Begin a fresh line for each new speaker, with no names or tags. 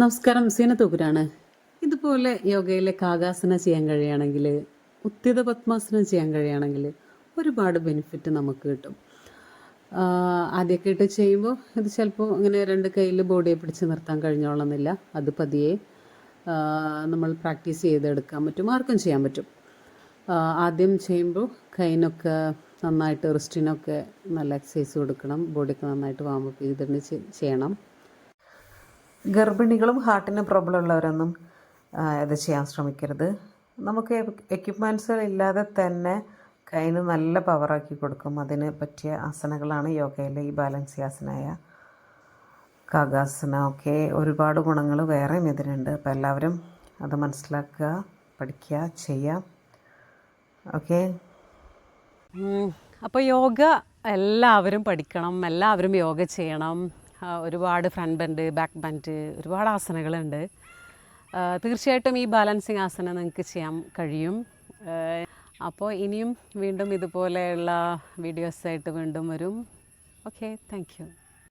നമസ്കാരം സീന സീനത്തൂക്കുരാണ് ഇതുപോലെ യോഗയിലെ കാകാസന ചെയ്യാൻ കഴിയുകയാണെങ്കിൽ ഉത്തിത പത്മാസനം ചെയ്യാൻ കഴിയുകയാണെങ്കിൽ ഒരുപാട് ബെനിഫിറ്റ് നമുക്ക് കിട്ടും. ആദ്യമൊക്കെ ഇട്ട് ചെയ്യുമ്പോൾ ഇത് ചിലപ്പോൾ ഇങ്ങനെ രണ്ട് കയ്യിൽ ബോഡിയെ പിടിച്ച് നിർത്താൻ കഴിഞ്ഞോളന്നില്ല. അത് പതിയെ നമ്മൾ പ്രാക്ടീസ് ചെയ്തെടുക്കാൻ പറ്റും ആർക്കും ചെയ്യാൻ പറ്റും. ആദ്യം ചെയ്യുമ്പോൾ കൈനൊക്കെ നന്നായിട്ട് റിസ്റ്റിനൊക്കെ നല്ല എക്സസൈസ് കൊടുക്കണം ബോഡിയൊക്കെ നന്നായിട്ട് വാമപ്പ് ചെയ്തിട്ട് ചെയ്യണം.
ഗർഭിണികളും ഹാർട്ടിന് പ്രോബ്ലം ഉള്ളവരൊന്നും ഇത് ചെയ്യാൻ ശ്രമിക്കരുത്. നമുക്ക് എക്യുപ്മെന്റ്സ് ഇല്ലാതെ തന്നെ കൈന് നല്ല പവറാക്കി കൊടുക്കും. അതിന് പറ്റിയ ആസനകളാണ് യോഗയിലെ ഈ ബാലൻസ് ആസനായ കാഗാസന ഒക്കെ ഒരുപാട് ഗുണങ്ങൾ വേറെയും ഇതിനുണ്ട്. അപ്പോൾ എല്ലാവരും അത് മനസ്സിലാക്കുക പഠിക്കുക ചെയ്യുക ഓക്കെ?
അപ്പോൾ യോഗ എല്ലാവരും പഠിക്കണം എല്ലാവരും യോഗ ചെയ്യണം. ഒരുപാട് ഫ്രണ്ട് ബെൻഡ് ബാക്ക് ബെൻഡ് ഒരുപാട് ആസനകളുണ്ട്. തീർച്ചയായിട്ടും ഈ ബാലൻസിങ് ആസനം നിങ്ങൾക്ക് ചെയ്യാൻ കഴിയും. അപ്പോൾ ഇനിയും വീണ്ടും ഇതുപോലെയുള്ള വീഡിയോസായിട്ട് വീണ്ടും വരും. Okay thank